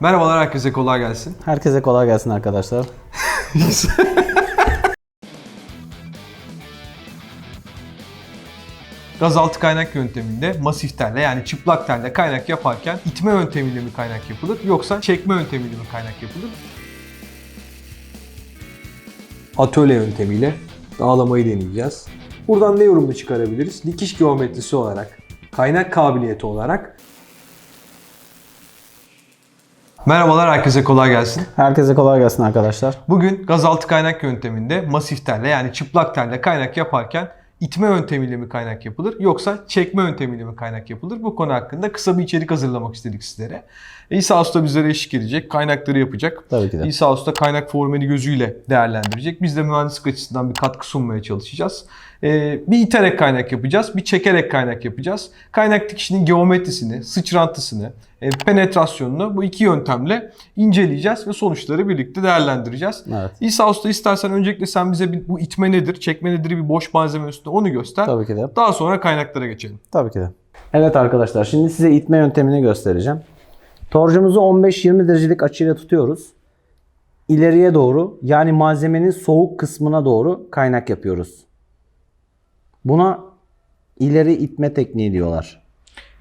Merhabalar herkese kolay gelsin. Herkese kolay gelsin arkadaşlar. Gazaltı kaynak yönteminde masif telle yani çıplak telle kaynak yaparken itme yöntemiyle mi kaynak yapılır yoksa çekme yöntemiyle mi kaynak yapılır? Atölye yöntemiyle dağlamayı deneyeceğiz. Buradan ne yorumlu çıkarabiliriz? Dikiş geometrisi olarak, kaynak kabiliyeti olarak. Merhabalar herkese kolay gelsin. Herkese kolay gelsin arkadaşlar. Bugün gazaltı kaynak yönteminde masif telle yani çıplak telle kaynak yaparken itme yöntemiyle mi kaynak yapılır yoksa çekme yöntemiyle mi kaynak yapılır? Bu konu hakkında kısa bir içerik hazırlamak istedik sizlere. İsa Usta bizlere eşlik edecek, kaynakları yapacak. Tabii ki de. İsa Usta kaynak formeli gözüyle değerlendirecek. Biz de mühendislik açısından bir katkı sunmaya çalışacağız. Ee, bir iterek kaynak yapacağız, bir çekerek kaynak yapacağız. Kaynak dikişinin geometrisini, sıçrantısını, e, penetrasyonunu bu iki yöntemle inceleyeceğiz ve sonuçları birlikte değerlendireceğiz. Evet. İsa Usta istersen öncelikle sen bize bir, bu itme nedir, çekme nedir bir boş malzeme üstünde onu göster. Tabii ki de. Daha sonra kaynaklara geçelim. Tabii ki de. Evet arkadaşlar şimdi size itme yöntemini göstereceğim. Torcumuzu 15-20 derecelik açıyla tutuyoruz. İleriye doğru yani malzemenin soğuk kısmına doğru kaynak yapıyoruz. Buna ileri itme tekniği diyorlar.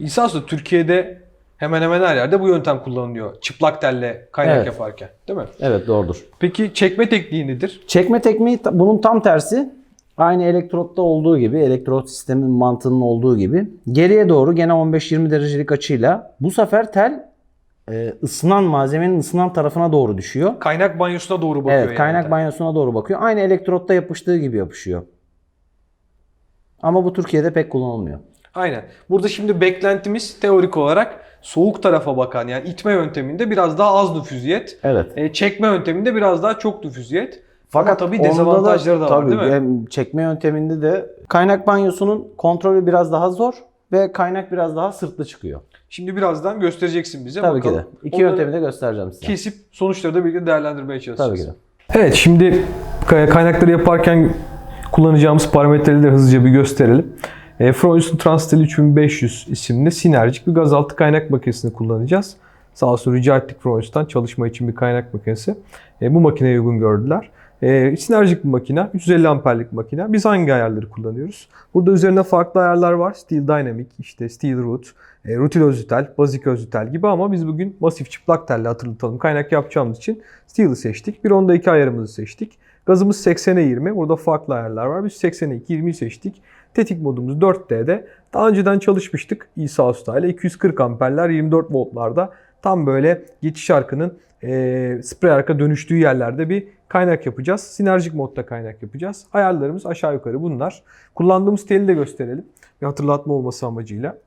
Usta Türkiye'de hemen hemen her yerde bu yöntem kullanılıyor. Çıplak telle kaynak Evet. yaparken değil mi? Evet doğrudur. Peki çekme tekniği nedir? Çekme tekniği ta- bunun tam tersi. Aynı elektrotta olduğu gibi, elektrot sistemin mantığının olduğu gibi geriye doğru gene 15-20 derecelik açıyla bu sefer tel e, ısınan malzemenin ısınan tarafına doğru düşüyor. Kaynak banyosuna doğru bakıyor Evet, yani. kaynak banyosuna doğru bakıyor. Aynı elektrotta yapıştığı gibi yapışıyor. Ama bu Türkiye'de pek kullanılmıyor. Aynen. Burada şimdi beklentimiz teorik olarak soğuk tarafa bakan yani itme yönteminde biraz daha az nüfuziyet. Evet. E, çekme yönteminde biraz daha çok nüfuziyet. Fakat tabii dezavantajları da, var tabii, değil mi? çekme yönteminde de kaynak banyosunun kontrolü biraz daha zor ve kaynak biraz daha sırtlı çıkıyor. Şimdi birazdan göstereceksin bize. Tabii ki bakalım. de. İki Onları yöntemi de göstereceğim size. kesip sonuçları da birlikte değerlendirmeye çalışacağız. Tabii ki de. Evet şimdi kay- kaynakları yaparken kullanacağımız parametreleri de hızlıca bir gösterelim. E, Freudian Transtel 3500 isimli sinerjik bir gazaltı kaynak makinesini kullanacağız. Sağ olsun rica ettik Freudian'dan çalışma için bir kaynak makinesi. E, bu makineye uygun gördüler. E, sinerjik bir makine, 350 amperlik makine. Biz hangi ayarları kullanıyoruz? Burada üzerinde farklı ayarlar var. Steel Dynamic, işte Steel Root, e, rutil özütel, bazik özütel gibi ama biz bugün masif çıplak telle hatırlatalım. Kaynak yapacağımız için Steel'i seçtik. Bir onda iki ayarımızı seçtik. Gazımız 80'e 20. Burada farklı ayarlar var. Biz 80'e 2, 20'yi seçtik. Tetik modumuz 4D'de. Daha önceden çalışmıştık İsa Usta ile 240 amperler 24 voltlarda. Tam böyle geçiş arkının e, sprey arka dönüştüğü yerlerde bir kaynak yapacağız. Sinerjik modda kaynak yapacağız. Ayarlarımız aşağı yukarı bunlar. Kullandığımız teli de gösterelim. Bir hatırlatma olması amacıyla.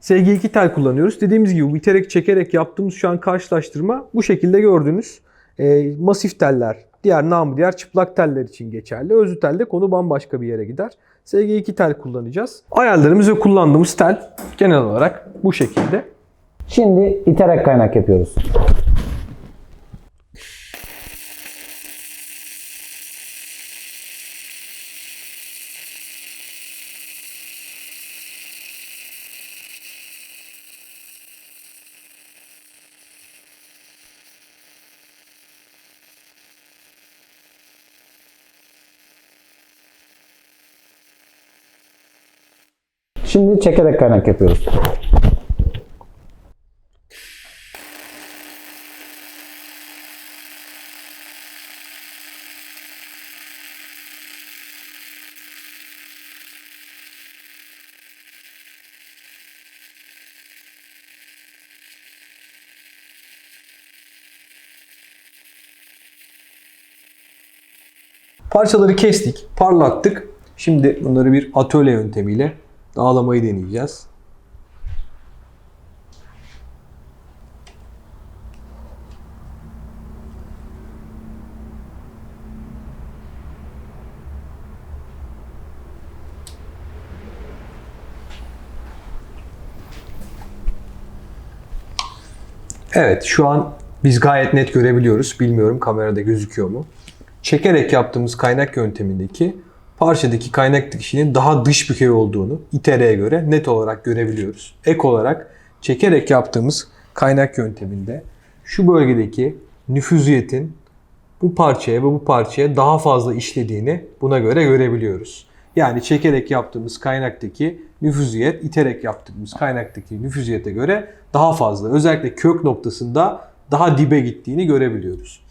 SG2 tel kullanıyoruz. Dediğimiz gibi biterek çekerek yaptığımız şu an karşılaştırma bu şekilde gördünüz. E, masif teller, diğer namı diğer çıplak teller için geçerli. Özlü telde konu bambaşka bir yere gider. SG2 tel kullanacağız. Ayarlarımız ve kullandığımız tel genel olarak bu şekilde. Şimdi iterek kaynak yapıyoruz. Şimdi çekerek kaynak yapıyoruz. Parçaları kestik, parlattık. Şimdi bunları bir atölye yöntemiyle dağlamayı deneyeceğiz. Evet şu an biz gayet net görebiliyoruz. Bilmiyorum kamerada gözüküyor mu? Çekerek yaptığımız kaynak yöntemindeki parçadaki kaynak dikişinin daha dış bükey olduğunu itereye göre net olarak görebiliyoruz. Ek olarak çekerek yaptığımız kaynak yönteminde şu bölgedeki nüfuziyetin bu parçaya ve bu parçaya daha fazla işlediğini buna göre görebiliyoruz. Yani çekerek yaptığımız kaynaktaki nüfuziyet, iterek yaptığımız kaynaktaki nüfuziyete göre daha fazla. Özellikle kök noktasında daha dibe gittiğini görebiliyoruz.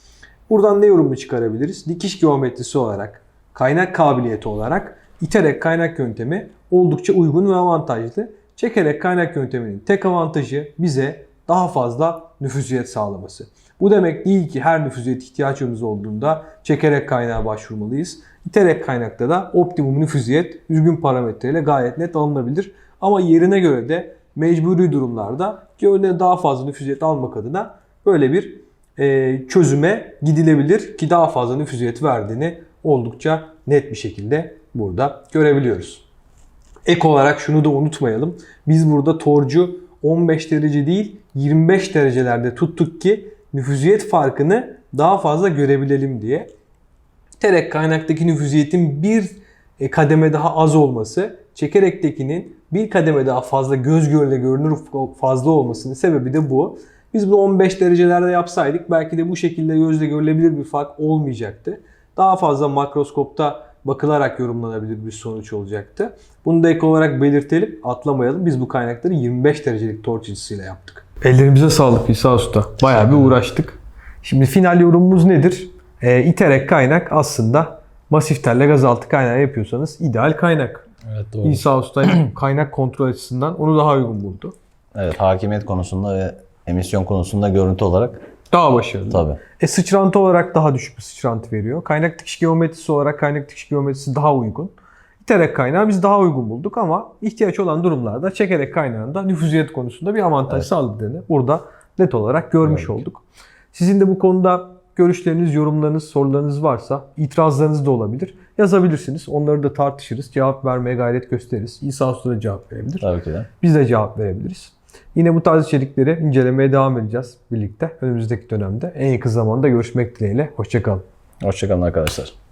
Buradan ne yorumu çıkarabiliriz? Dikiş geometrisi olarak, kaynak kabiliyeti olarak iterek kaynak yöntemi oldukça uygun ve avantajlı. Çekerek kaynak yönteminin tek avantajı bize daha fazla nüfuziyet sağlaması. Bu demek değil ki her nüfuziyet ihtiyacımız olduğunda çekerek kaynağa başvurmalıyız. İterek kaynakta da optimum nüfuziyet düzgün parametreyle gayet net alınabilir. Ama yerine göre de mecburi durumlarda gövde daha fazla nüfuziyet almak adına böyle bir e, çözüme gidilebilir ki daha fazla nüfuziyet verdiğini oldukça net bir şekilde burada görebiliyoruz. Ek olarak şunu da unutmayalım. Biz burada torcu 15 derece değil 25 derecelerde tuttuk ki nüfuziyet farkını daha fazla görebilelim diye. Terek kaynaktaki nüfuziyetin bir e, kademe daha az olması, çekerektekinin bir kademe daha fazla göz görüle görünür fazla olmasının sebebi de bu. Biz bunu 15 derecelerde yapsaydık belki de bu şekilde gözle görülebilir bir fark olmayacaktı. Daha fazla makroskopta bakılarak yorumlanabilir bir sonuç olacaktı. Bunu da ek olarak belirtelim, atlamayalım. Biz bu kaynakları 25 derecelik torç açısıyla yaptık. Ellerimize sağlık İsa Usta. Bayağı bir uğraştık. Şimdi final yorumumuz nedir? E, iterek kaynak aslında masif telle gazaltı kaynağı yapıyorsanız ideal kaynak. Evet doğru. İsa Usta kaynak kontrol açısından onu daha uygun buldu. Evet hakimiyet konusunda ve emisyon konusunda görüntü olarak Daha başarılı. tabii. E sıçrantı olarak daha düşük bir sıçrantı veriyor. Kaynak dikiş geometrisi olarak kaynak dikiş geometrisi daha uygun. İterek kaynağı biz daha uygun bulduk ama ihtiyaç olan durumlarda çekerek kaynağında nüfuziyet konusunda bir avantaj Evet. sağladığını burada net olarak görmüş Gördük. olduk. Sizin de bu konuda görüşleriniz, yorumlarınız, sorularınız varsa itirazlarınız da olabilir. Yazabilirsiniz. Onları da tartışırız. Cevap vermeye gayret gösteririz. İsa Usta da cevap verebilir. Tabii ki de. Biz de cevap verebiliriz. Yine bu tarz içerikleri incelemeye devam edeceğiz birlikte önümüzdeki dönemde. En yakın zamanda görüşmek dileğiyle. Hoşçakalın. Hoşçakalın arkadaşlar.